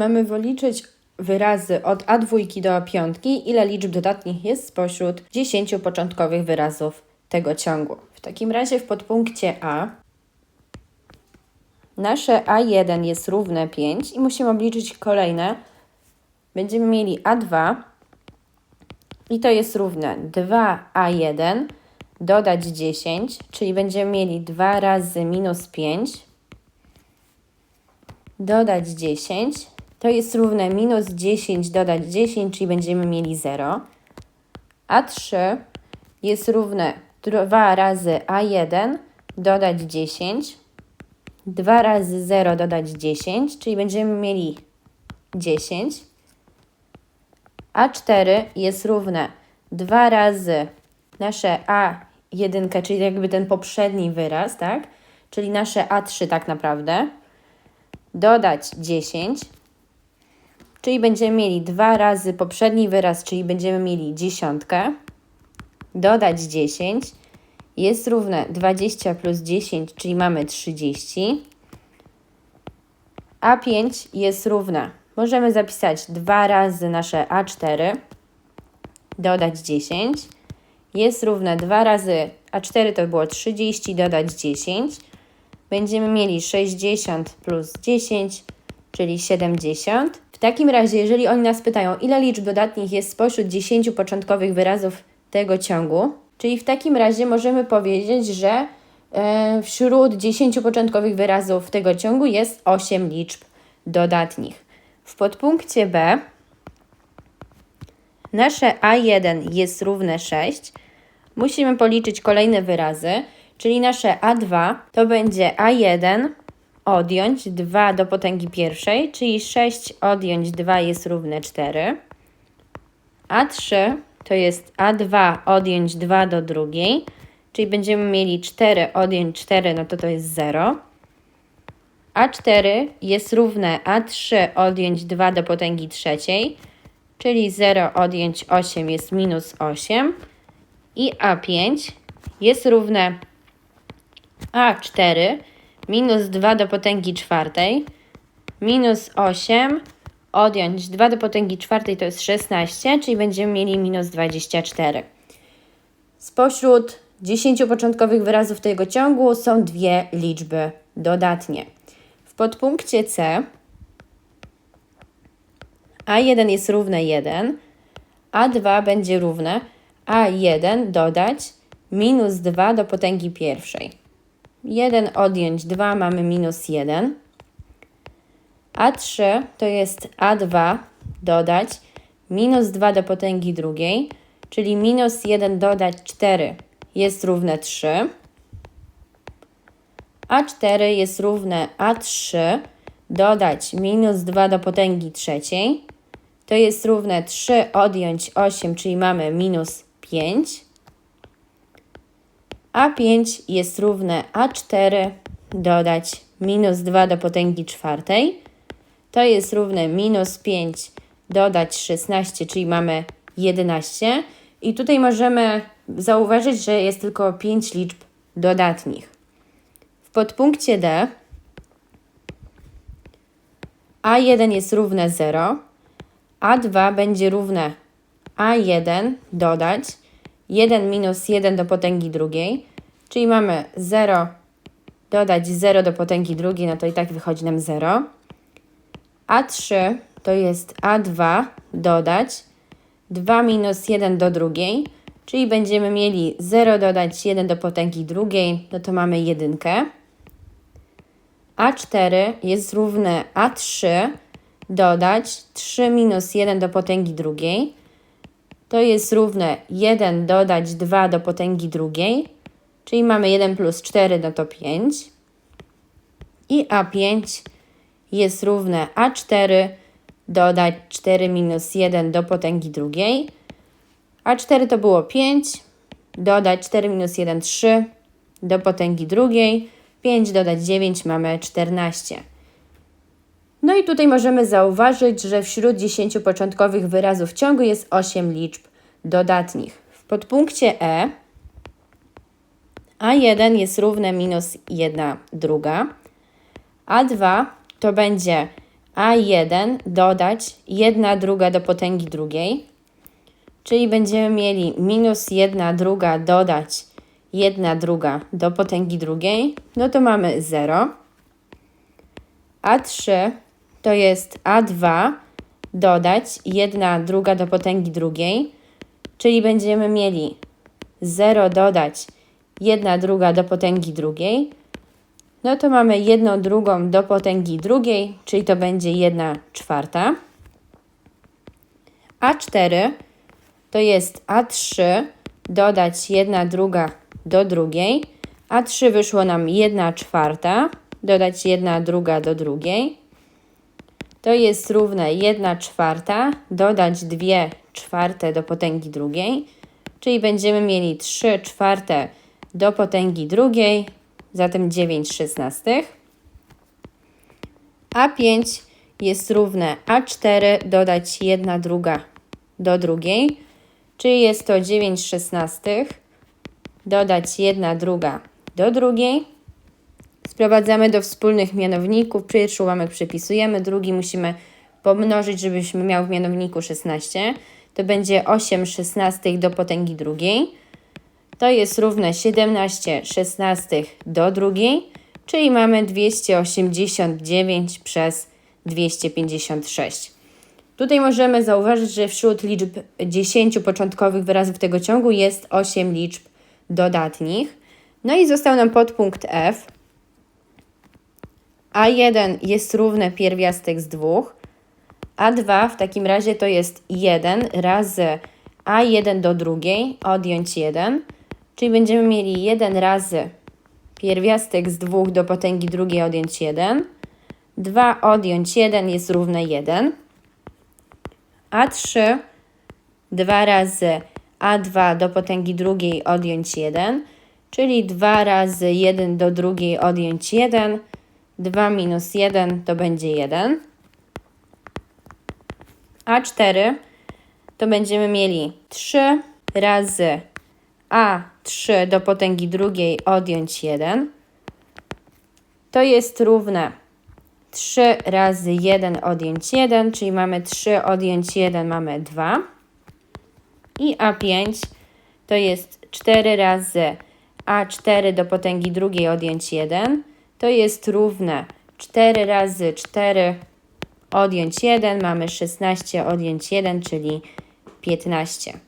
Mamy wyliczyć wyrazy od A2 do A5, ile liczb dodatnich jest spośród 10 początkowych wyrazów tego ciągu. W takim razie w podpunkcie A nasze A1 jest równe 5 i musimy obliczyć kolejne. Będziemy mieli A2 i to jest równe 2A1 dodać 10, czyli będziemy mieli 2 razy minus 5 dodać 10, to jest równe minus 10 dodać 10, czyli będziemy mieli 0. A3 jest równe 2 razy A1 dodać 10, 2 razy 0 dodać 10, czyli będziemy mieli 10. A4 jest równe 2 razy nasze A1, czyli jakby ten poprzedni wyraz, tak? Czyli nasze A3 tak naprawdę dodać 10, czyli będziemy mieli 2 razy poprzedni wyraz, czyli będziemy mieli dziesiątkę, dodać 10 jest równe 20 plus 10, czyli mamy 30, a 5 jest równe, możemy zapisać 2 razy nasze A4, dodać 10, jest równe 2 razy A4 to było 30, dodać 10, będziemy mieli 60 plus 10, czyli 70. Takim razie, jeżeli oni nas pytają, ile liczb dodatnich jest spośród 10 początkowych wyrazów tego ciągu, czyli w takim razie możemy powiedzieć, że e, wśród 10 początkowych wyrazów tego ciągu jest 8 liczb dodatnich. W podpunkcie B nasze A1 jest równe 6. Musimy policzyć kolejne wyrazy, czyli nasze A2 to będzie A1 odjąć 2 do potęgi pierwszej, czyli 6 odjąć 2 jest równe 4. A3 to jest A2 odjąć 2 do drugiej, czyli będziemy mieli 4 odjąć 4, no to to jest 0. A4 jest równe A3 odjąć 2 do potęgi trzeciej, czyli 0 odjąć 8 jest minus 8. I A5 jest równe A4 minus 2 do potęgi czwartej, minus 8, odjąć 2 do potęgi czwartej to jest 16, czyli będziemy mieli minus 24. Spośród 10 początkowych wyrazów tego ciągu są dwie liczby dodatnie. W podpunkcie C A1 jest równe 1, A2 będzie równe A1 dodać minus 2 do potęgi pierwszej. 1 odjąć 2 mamy minus 1. A3 to jest A2 dodać minus 2 do potęgi drugiej, czyli minus 1 dodać 4 jest równe 3. A4 jest równe A3 dodać minus 2 do potęgi trzeciej, to jest równe 3 odjąć 8, czyli mamy minus 5. A5 jest równe A4 dodać minus 2 do potęgi czwartej. To jest równe minus 5 dodać 16, czyli mamy 11. I tutaj możemy zauważyć, że jest tylko 5 liczb dodatnich. W podpunkcie D A1 jest równe 0, A2 będzie równe A1 dodać 1 minus 1 do potęgi drugiej, czyli mamy 0 dodać 0 do potęgi drugiej, no to i tak wychodzi nam 0. A3 to jest A2 dodać 2 minus 1 do drugiej, czyli będziemy mieli 0 dodać 1 do potęgi drugiej, no to mamy 1. A4 jest równe A3 dodać 3 minus 1 do potęgi drugiej, to jest równe 1 dodać 2 do potęgi drugiej, czyli mamy 1 plus 4, no to 5. I A5 jest równe A4 dodać 4 minus 1 do potęgi drugiej. A4 to było 5, dodać 4 minus 1, 3 do potęgi drugiej. 5 dodać 9 mamy 14. No i tutaj możemy zauważyć, że wśród 10 początkowych wyrazów ciągu jest 8 liczb dodatnich. W podpunkcie E A1 jest równe minus 1 druga, A2 to będzie A1 dodać 1 druga do potęgi drugiej, czyli będziemy mieli minus 1 druga dodać 1 druga do potęgi drugiej, no to mamy 0. A3 to jest A2 dodać 1 druga do potęgi drugiej, czyli będziemy mieli 0 dodać 1 druga do potęgi drugiej, no to mamy jedną drugą do potęgi drugiej, czyli to będzie 1 czwarta. A4 to jest A3 dodać 1 druga do drugiej. A3 wyszło nam 1 czwarta, dodać 1 druga do drugiej. To jest równe 1 czwarta, dodać 2 czwarte do potęgi drugiej, czyli będziemy mieli 3 czwarte do potęgi drugiej, zatem 9 szesnastych. A5 jest równe A4 dodać 1 druga do drugiej, czyli jest to 9 szesnastych dodać 1 druga do drugiej. Sprowadzamy do wspólnych mianowników. Pierwszy ułamek przepisujemy, drugi musimy pomnożyć, żebyśmy miał w mianowniku 16. To będzie 8 szesnastych do potęgi drugiej. To jest równe 17 szesnastych do drugiej, czyli mamy 289 przez 256. Tutaj możemy zauważyć, że wśród liczb 10 początkowych wyrazów tego ciągu jest 8 liczb dodatnich. No i został nam podpunkt F. A1 jest równe pierwiastek z 2. A2 w takim razie to jest 1 razy A1 do drugiej, odjąć 1. Czyli będziemy mieli 1 razy pierwiastek z 2 do potęgi drugiej odjąć 1. 2 odjąć 1 jest równe 1. A3 2 razy A2 do potęgi drugiej odjąć 1, czyli 2 razy 1 do drugiej odjąć 1. 2 minus 1 to będzie 1. A4 to będziemy mieli 3 razy A3 do potęgi drugiej odjąć 1. To jest równe 3 razy 1 odjąć 1, czyli mamy 3 odjąć 1, mamy 2. I A5 to jest 4 razy A4 do potęgi drugiej odjąć 1. To jest równe 4 razy 4 odjąć 1, mamy 16 odjąć 1, czyli 15.